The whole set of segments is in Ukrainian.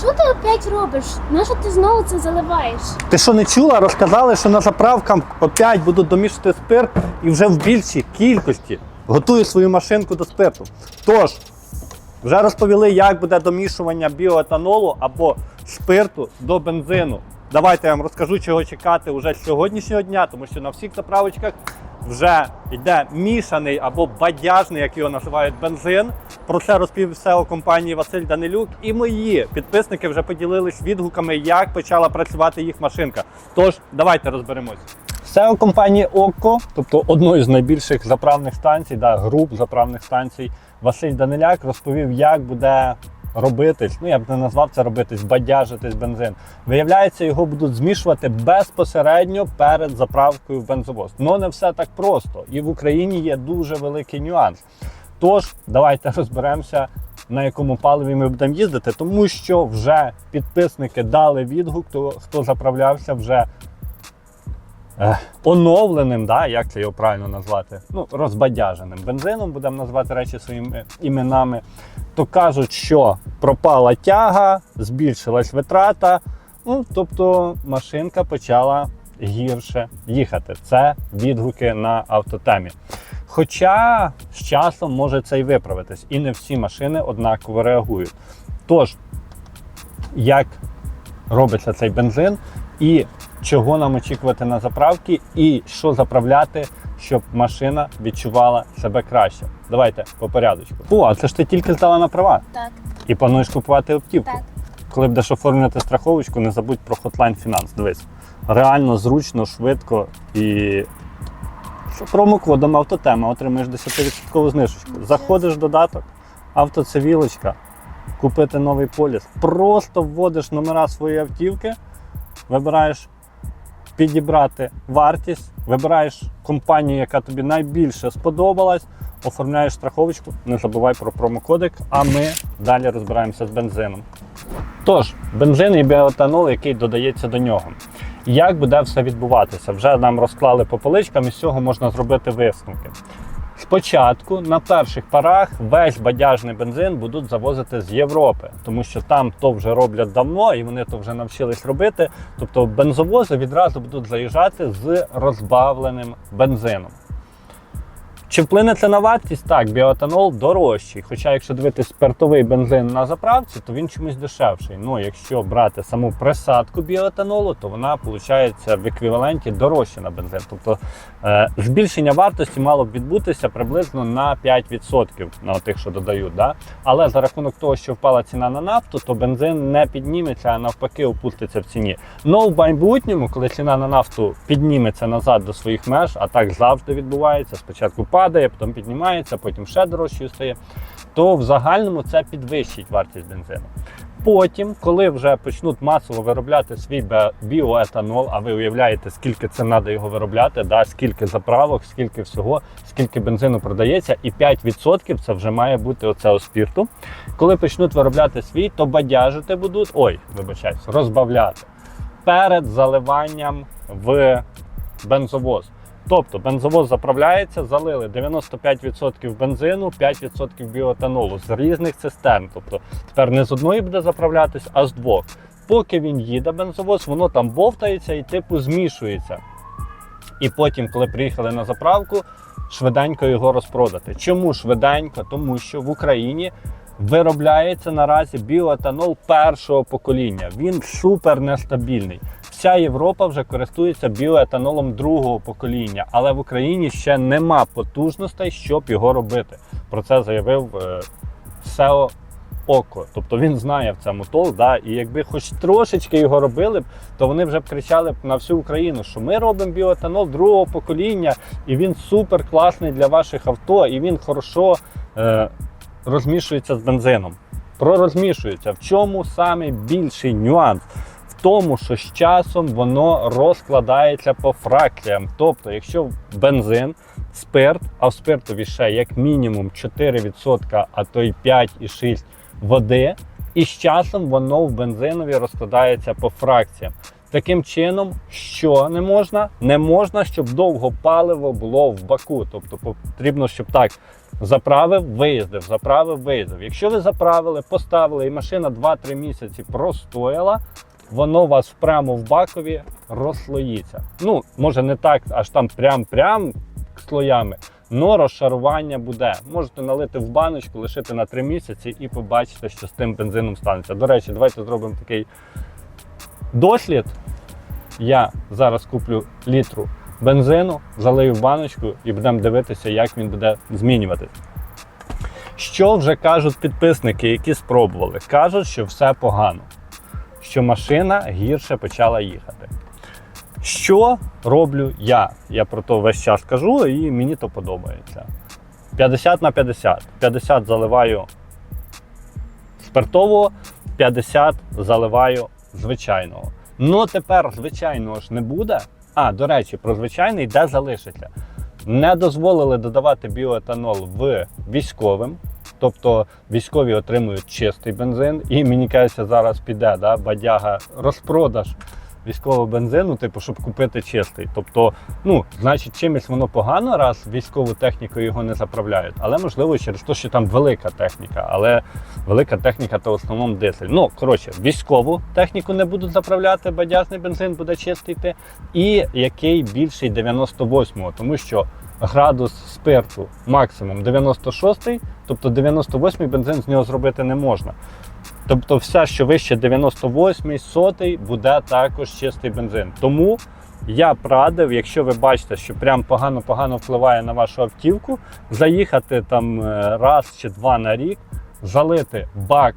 що ти опять робиш? Нащо ти знову це заливаєш? Ти що не чула? Розказали, що на заправках опять будуть домішувати спирт і вже в більшій кількості готують свою машинку до спирту. Тож, вже розповіли, як буде домішування біоетанолу або спирту до бензину. Давайте я вам розкажу, чого чекати вже з сьогоднішнього дня, тому що на всіх заправочках вже йде мішаний або бадяжний, як його називають, бензин. Про це розповів SEO компанії Василь Данилюк. І мої підписники вже поділились відгуками, як почала працювати їх машинка. Тож, давайте розберемось. SEO компанії ОККО, тобто одної з найбільших заправних станцій, да, груп заправних станцій, Василь Даниляк розповів, як буде робитись. Ну я б не назвав це робитись, бадяжитись бензин. Виявляється, його будуть змішувати безпосередньо перед заправкою в бензовоз. Ну не все так просто. І в Україні є дуже великий нюанс. Тож, давайте розберемося, на якому паливі ми будемо їздити, тому що вже підписники дали відгук, то хто заправлявся вже е, оновленим, да, як це його правильно назвати? Ну, розбадяженим бензином, будемо назвати речі своїми іменами. То кажуть, що пропала тяга, збільшилась витрата. Ну, тобто машинка почала гірше їхати. Це відгуки на автотемі. Хоча з часом може це і виправитись, і не всі машини однаково реагують. Тож, як робиться цей бензин, і чого нам очікувати на заправки, і що заправляти, щоб машина відчувала себе краще. Давайте по порядочку. О, а це ж ти тільки здала на права Так, і плануєш купувати автівку. так. Коли будеш оформлювати страховочку, не забудь про Hotline Finance. Дивись, реально зручно, швидко і промокодом автотема отримаєш 10% знижечку. Заходиш в додаток, автоцивілочка, купити новий поліс. Просто вводиш номера своєї автівки, вибираєш підібрати вартість, вибираєш компанію, яка тобі найбільше сподобалась, оформляєш страховочку, не забувай про промокодик, а ми далі розбираємося з бензином. Тож, бензин і біоетанол, який додається до нього. Як буде все відбуватися? Вже нам розклали по поличкам, і з цього можна зробити висновки. Спочатку на перших парах весь бадяжний бензин будуть завозити з Європи, тому що там то вже роблять давно і вони то вже навчились робити. Тобто бензовози відразу будуть заїжджати з розбавленим бензином. Чи вплине це на вартість? Так, біоетанол дорожчий. Хоча, якщо дивитись спиртовий бензин на заправці, то він чомусь дешевший. Ну, якщо брати саму присадку біоетанолу, то вона виходить в еквіваленті дорожче на бензин. Тобто е, збільшення вартості мало б відбутися приблизно на 5% на тих, що додають. Да? Але за рахунок того, що впала ціна на нафту, то бензин не підніметься, а навпаки опуститься в ціні. Ну в майбутньому, коли ціна на нафту підніметься назад до своїх меж, а так завжди відбувається. Спочатку падає, потім піднімається, потім ще дорожчою стає, то в загальному це підвищить вартість бензину. Потім, коли вже почнуть масово виробляти свій біоетанол, а ви уявляєте, скільки це треба його виробляти, да, скільки заправок, скільки всього, скільки бензину продається, і 5% це вже має бути оцього спірту. Коли почнуть виробляти свій, то бадяжити будуть, ой, вибачаюсь, розбавляти перед заливанням в бензовоз. Тобто бензовоз заправляється, залили 95% бензину, 5% біоетанолу з різних цистерн. Тобто тепер не з одної буде заправлятись, а з двох. Поки він їде бензовоз, воно там бовтається і типу змішується. І потім, коли приїхали на заправку, швиденько його розпродати. Чому швиденько? Тому що в Україні виробляється наразі біоетанол першого покоління. Він супер нестабільний. Вся Європа вже користується біоетанолом другого покоління, але в Україні ще нема потужностей, щоб його робити. Про це заявив е, SEO Око. Тобто він знає в цьому толк, да, і якби хоч трошечки його робили б, то вони вже б кричали б на всю Україну, що ми робимо біоетанол другого покоління, і він супер класний для ваших авто, і він хорошо е, розмішується з бензином. Пророзмішується. В чому саме більший нюанс? Тому, що з часом воно розкладається по фракціям. Тобто, якщо бензин, спирт, а в спиртові ще як мінімум 4%, а то й 5,6% води, і з часом воно в бензинові розкладається по фракціям. Таким чином, що не можна? Не можна, щоб довго паливо було в баку. Тобто потрібно, щоб так Заправив, виїздив, заправив, виїздив. Якщо ви заправили, поставили і машина 2-3 місяці простояла, воно вас прямо в бакові розслоїться. Ну, може не так, аж там прям-прям слоями, але розшарування буде. Можете налити в баночку, лишити на 3 місяці і побачите, що з тим бензином станеться. До речі, давайте зробимо такий дослід. Я зараз куплю літру бензину, залию в баночку і будемо дивитися, як він буде змінюватись. Що вже кажуть підписники, які спробували? Кажуть, що все погано, що машина гірше почала їхати. Що роблю я? Я про то весь час кажу, і мені то подобається. 50 на 50. 50 заливаю спиртового, 50 заливаю звичайного. Ну тепер звичайного ж не буде. А, до речі, про звичайний де залишиться. Не дозволили додавати біоетанол в військовим. Тобто військові отримують чистий бензин, і мені кажеться, зараз піде да, бадяга розпродаж військового бензину, типу, щоб купити чистий. Тобто, ну, значить, чимось воно погано, раз військову техніку його не заправляють. Але можливо через те, що там велика техніка. Але велика техніка то в основному дизель. Ну, коротше, військову техніку не будуть заправляти, бадяжний бензин буде чистий йти. І який більший 98-го, тому що градус спирту максимум 96, тобто 98-й бензин з нього зробити не можна. Тобто все, що вище 98, 100 буде також чистий бензин. Тому я б радив, якщо ви бачите, що прям погано-погано впливає на вашу автівку, заїхати там е, раз чи два на рік, залити бак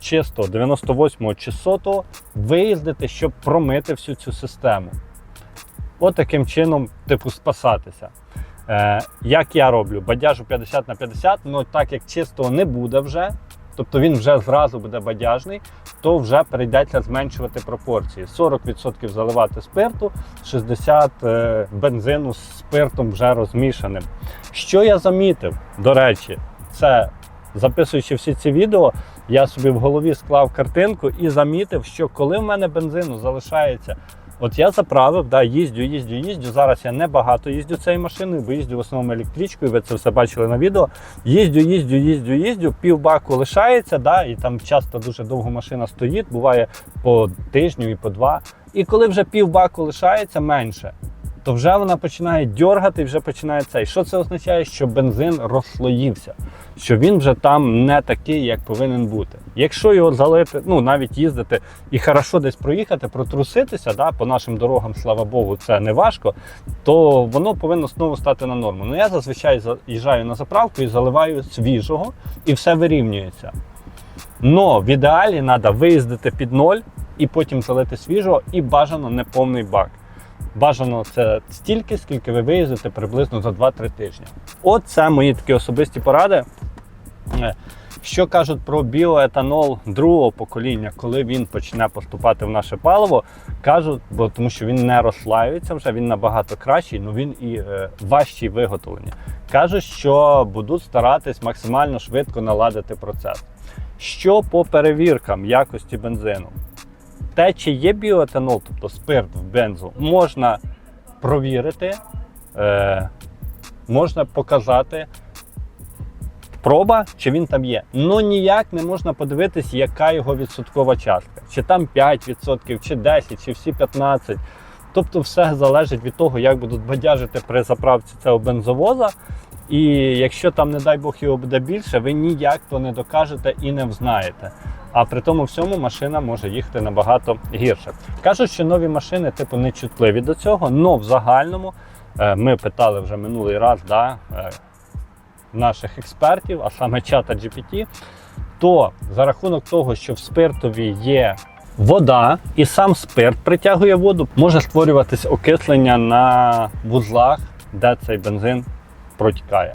чисто 98 чи 100, виїздити, щоб промити всю цю систему. От таким чином, типу, спасатися. Е, як я роблю? Бадяжу 50 на 50, але так як чистого не буде вже, тобто він вже зразу буде бадяжний, то вже прийдеться зменшувати пропорції. 40% заливати спирту, 60% е, бензину з спиртом вже розмішаним. Що я замітив, до речі, це записуючи всі ці відео, я собі в голові склав картинку і замітив, що коли в мене бензину залишається. От я заправив, да, їздю, їздю, їздю. Зараз я не багато їздю цією машиною, бо їздю в основному електричкою, ви це все бачили на відео. Їздю, їздю, їздю, їздю, пів баку лишається, да, і там часто дуже довго машина стоїть, буває по тижню і по два. І коли вже пів баку лишається менше, то вже вона починає дьоргати і вже починає цей. Що це означає? Що бензин розслоївся, що він вже там не такий, як повинен бути. Якщо його залити, ну навіть їздити і хорошо десь проїхати, протруситися, да, по нашим дорогам, слава Богу, це не важко, то воно повинно знову стати на норму. Ну я зазвичай заїжджаю на заправку і заливаю свіжого, і все вирівнюється. Но в ідеалі треба виїздити під ноль і потім залити свіжого, і бажано не повний бак. Бажано це стільки, скільки ви виїздите приблизно за 2-3 тижні. От це мої такі особисті поради. Е, Що кажуть про біоетанол другого покоління, коли він почне поступати в наше паливо, кажуть, бо тому що він не розслаюється вже, він набагато кращий, але він і е, важчий виготовлення. Кажуть, що будуть старатись максимально швидко наладити процес. Що по перевіркам якості бензину? Те, чи є біоетанол, тобто спирт в бензу, можна провірити, е, можна показати проба, чи він там є. Ну ніяк не можна подивитись, яка його відсоткова частка. Чи там 5%, чи 10%, чи всі 15%. Тобто все залежить від того, як будуть бадяжити при заправці цього бензовоза. І якщо там, не дай Бог, його буде більше, ви ніяк то не докажете і не взнаєте. А при тому всьому машина може їхати набагато гірше. Кажуть, що нові машини типу не чутливі до цього, але в загальному е, ми питали вже минулий раз да, е, наших експертів, а саме чата GPT, то за рахунок того, що в спиртові є вода і сам спирт притягує воду, може створюватись окислення на вузлах, де цей бензин протікає.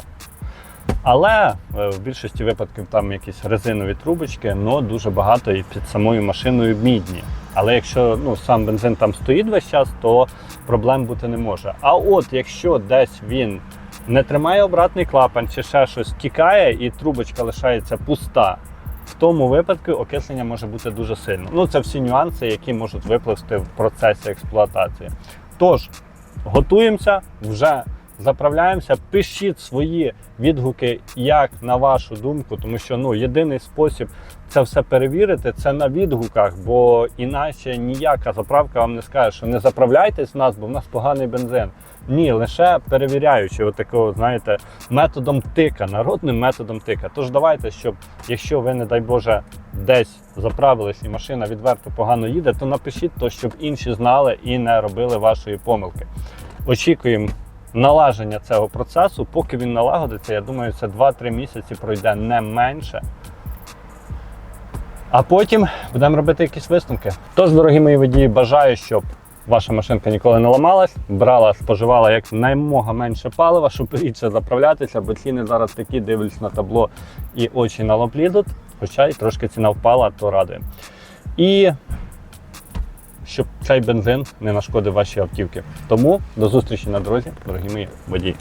Але е, в більшості випадків там якісь резинові трубочки, але дуже багато і під самою машиною мідні. Але якщо ну, сам бензин там стоїть весь час, то проблем бути не може. А от якщо десь він не тримає обратний клапан чи ще щось тікає і трубочка лишається пуста, в тому випадку окислення може бути дуже сильно. Ну це всі нюанси, які можуть випливти в процесі експлуатації. Тож, готуємося вже заправляємося. Пишіть свої відгуки, як на вашу думку, тому що ну єдиний спосіб це все перевірити це на відгуках, бо іначе ніяка заправка вам не скаже, що не заправляйтесь в нас, бо в нас поганий бензин. Ні, лише перевіряючи, отакого, знаєте, методом тика, народним методом тика. Тож давайте, щоб якщо ви, не дай Боже, десь заправились і машина відверто погано їде, то напишіть то, щоб інші знали і не робили вашої помилки. Очікуємо налаження цього процесу. Поки він налагодиться, я думаю, це 2-3 місяці пройде не менше. А потім будемо робити якісь висновки. Тож, дорогі мої водії, бажаю, щоб ваша машинка ніколи не ламалась, брала, споживала як наймога менше палива, щоб рідше заправлятися, бо ціни зараз такі, дивлюсь на табло і очі на лоб лізуть, хоча й трошки ціна впала, то радує. І щоб цей бензин не нашкодив вашій автівки. Тому до зустрічі на дорозі, дорогі мої водії.